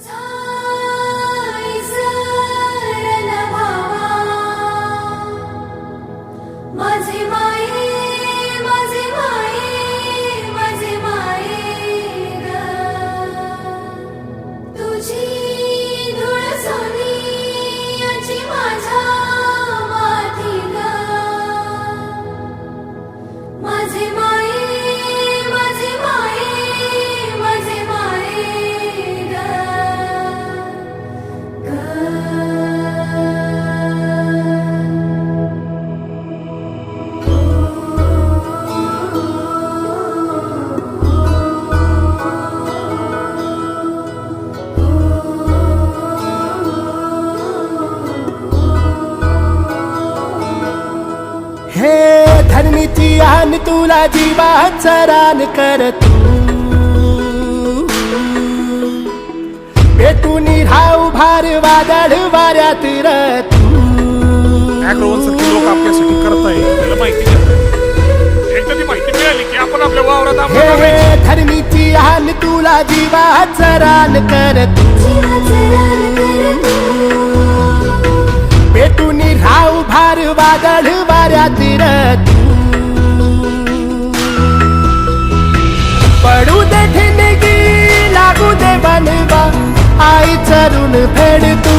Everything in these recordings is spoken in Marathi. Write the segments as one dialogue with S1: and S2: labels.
S1: time. आन तुला जीवाचा रान कर तू पेटून राहू भार वादळ वाऱ्यात र तू
S2: अॅग्रोवन सारखी लोक आपल्यासाठी करताय त्याला माहिती नाही. एकदा ती माहिती मिळाली की आपण आपल्या वावरात
S1: हे
S2: आंबा लावायची.
S1: हे धरणीची आन तुला जीवाचा रान कर तू पेटून राहू भार वादळ वाऱ्यात आई चरून फेड तू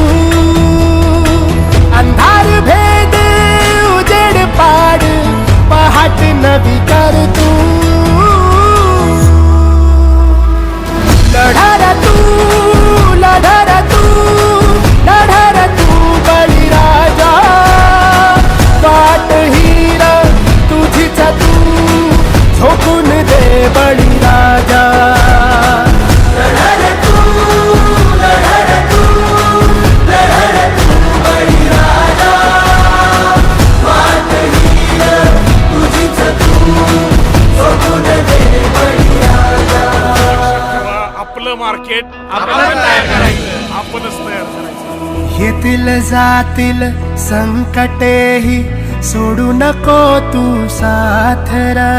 S1: जातील संकटेही सोडू नको तू साथरा.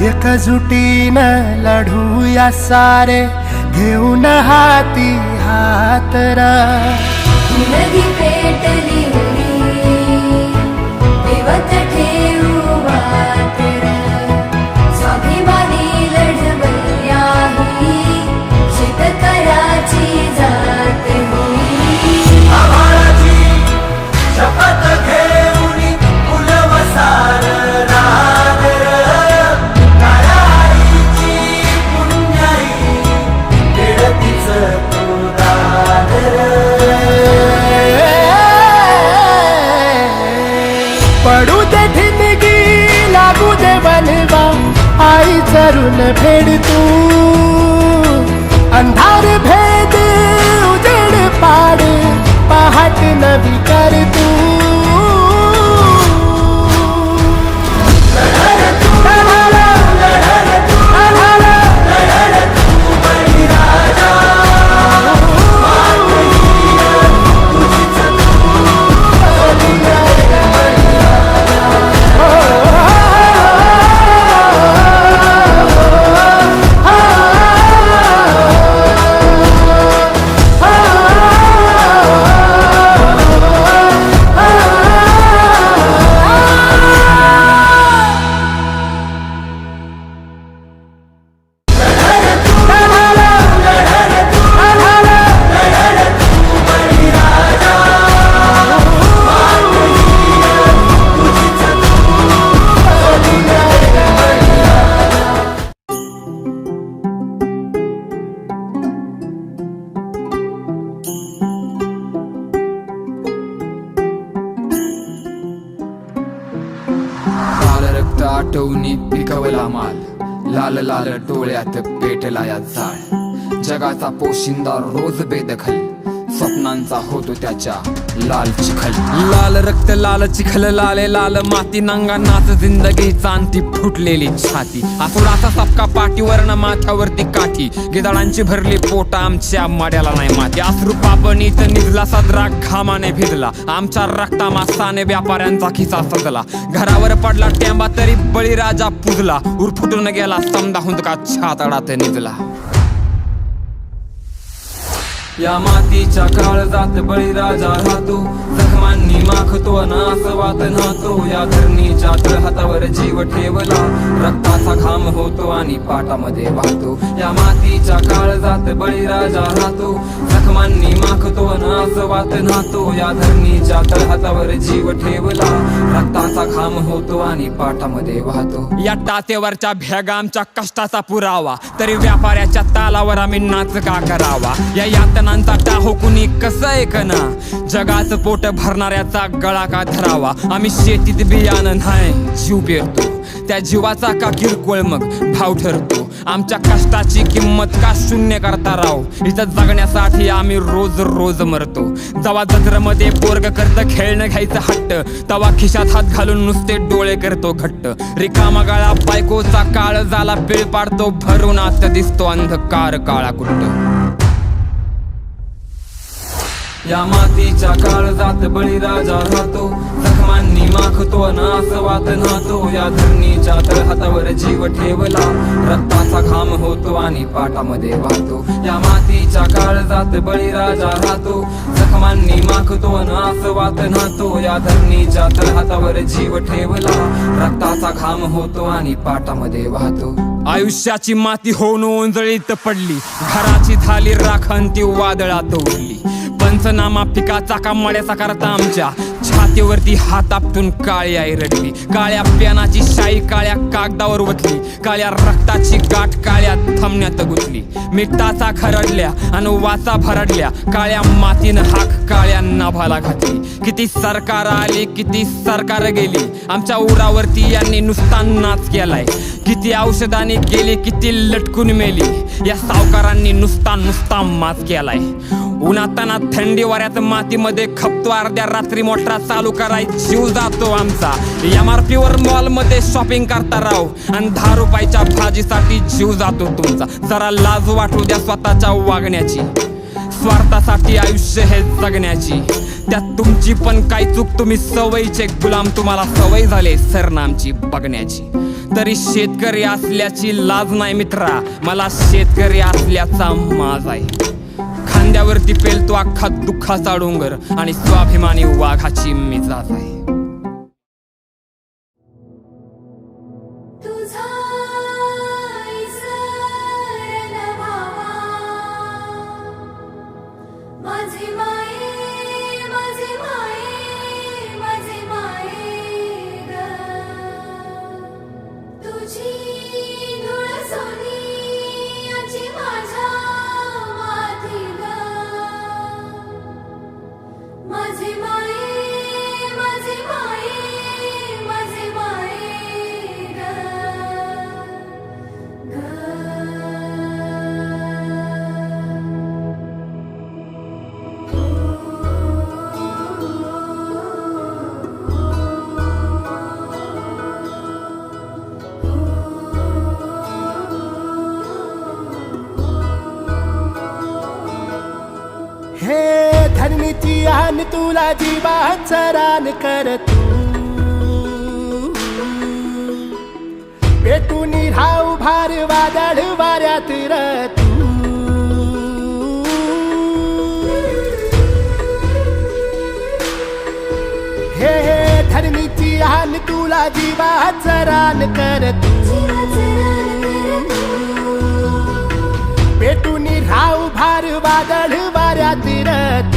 S1: लढू लढूया सारे घेऊन हाती हातरा.
S3: नदी पेटली ठेवू वातर
S1: आई चरून फेड तू अंधार भेद उजेड पाड पहाट नवी कर तू
S4: फक्त आठवणी पिकवला माल लाल लाल डोळ्यात पेटला या जाळ जगाचा पोशिंदा रोज बेदखल. स्वप्नांचा होतो त्याच्या लाल चिखल. लाल रक्त लाल चिखल लाले लाल माती नांगा नाच जिंदगी चांती फुटलेली छाती. आसुडाचा सपका पाठीवर ना माथ्यावरती काठी. गिदाळांची भरली पोटा आमच्या माड्याला नाही माती. आसरू पापणीत निजला सदरा घामाने भिजला. आमच्या रक्ता मासाने व्यापाऱ्यांचा खिसा सजला. घरावर पडला टेंबा तरी बळीराजा पुजला. उरफुटून गेला समदा हुंदका छातडात निजला. या मातीच्या काळजात बळीराजा राहतो. जखमांनी माखतो अन आसवात नाहतो. या धरणीच्या तळहातावर जीव ठेवला. रक्त असा घाम होतो आणि पाटामध्ये वाहतो. या मातीच्या काळजात बळीराजा राहतो. जखमांनी माखतो अन आसवात नाहतो. या धरणीच्या तळहातावर जीव ठेवला. रक्ताचा घाम होतो आणि पाटामध्ये वाहतो. या टातेवरच्या भेगा आमच्या कष्टाचा पुरावा. तरी व्यापाऱ्याच्या तालावर आम्ही नाच का करावा? या यातनांचा टाहो कुणी कसं ऐकना जगाचं पोट भरणाऱ्याचा गळा का धरावा? आम्ही शेतीत बियाणं नाही. जीव पेरतो. त्या जीवाचा का किरकोळ मग भाव ठरतो? आमच्या कष्टाची किंमत का शून्य करता राव? इथं जगण्यासाठी आम्ही रोज रोज मरतो. जवा जत्रमध्ये पोरग करत खेळणं घ्यायचं हट्ट. तवा खिशात हात घालून नुसते डोळे करतो घट्ट. रिकामा गाळा बायकोचा काळ झाला पिळ पाडतो भरून आत दिसतो अंधकार काळा कुट्ट. या मातीच्या काळजात बळीराजा राहतो. जखमांनी माखतो अन आसवात नाहतो या धरणीच्या तळहातावर जीव ठेवला. रक्ताचा घाम होतो आणि पाटामध्ये वाहतो. या मातीच्या काळजात बळीराजा राहतो. जखमांनी माखतो अन आसवात नाहतो या धरणीच्या तळहातावर जीव ठेवला. रक्ताचा घाम होतो आणि पाटामध्ये वाहतो. आयुष्याची माती होऊन ओंजळीत पडली. घराची थाली राखण ती वादळात आमचं पंचनामा पिकाचा का मड्याचा करता आमच्या. छातीवरती हात आपटून काळी आई रडली काळ्या प्यानाची शाई काळ्या कागदावर वतली काळ्या रक्ताची गाठ काळ्या थांबण्यात गुतली. मिठाचा खरडल्या आणि वाचा भरडल्या. काळ्या मातीनं हाक काळ्या नाभाला घातली. किती सरकार आली किती सरकार गेली. आमच्या उरावरती यांनी नुसता नाच केलाय. किती औषधाने गेली किती लटकून मेली. या सावकारांनी नुसता नुसता माच केलाय. उन्हाताना थंडी वाऱ्यात मातीमध्ये खपतो अर्ध्या रात्री मोठा चालू कराय जीव जातो आमचा. एम आर पी वर मॉलमध्ये शॉपिंग करता राव आणि दहा रुपयाच्या भाजीसाठी जीव जातो तुमचा. जरा लाज वाटू द्या स्वतःच्या वागण्याची. स्वार्थासाठी आयुष्य हे जगण्याची. त्यात तुमची पण काय चूक तुम्ही सवयीचे गुलाम तुम्हाला सवय झाले सरनामची बघण्याची. तरी शेतकरी असल्याची लाज नाही मित्रा मला शेतकरी असल्याचा माज आहे. खांद्यावरती पेलतो अख्खा दुःखाचा डोंगर आणि स्वाभिमानी वाघाची मिजाज आहे.
S3: तुझा
S1: धरणीची तुला जीवाच रान कर तू पेटून राहू भार वादळ वाऱ्यात रतू. हे हे धरणीची आन तुला जीवाच रान कर तू पेटून राहू भार वादळ वाऱ्यात र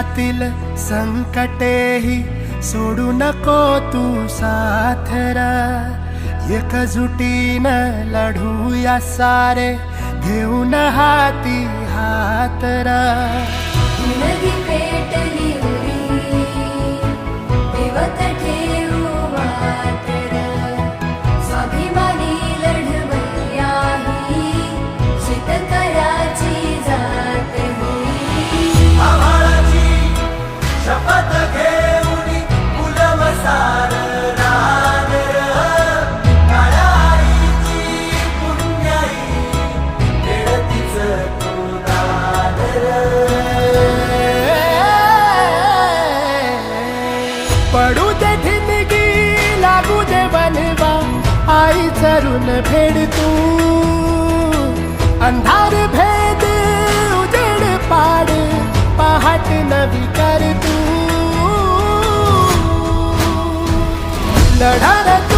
S1: आयुष्यातील संकटेही सोडू नको तू साथरा. एकजुटीन लढूया सारे घेऊन हाती हातरा. चढ़ाने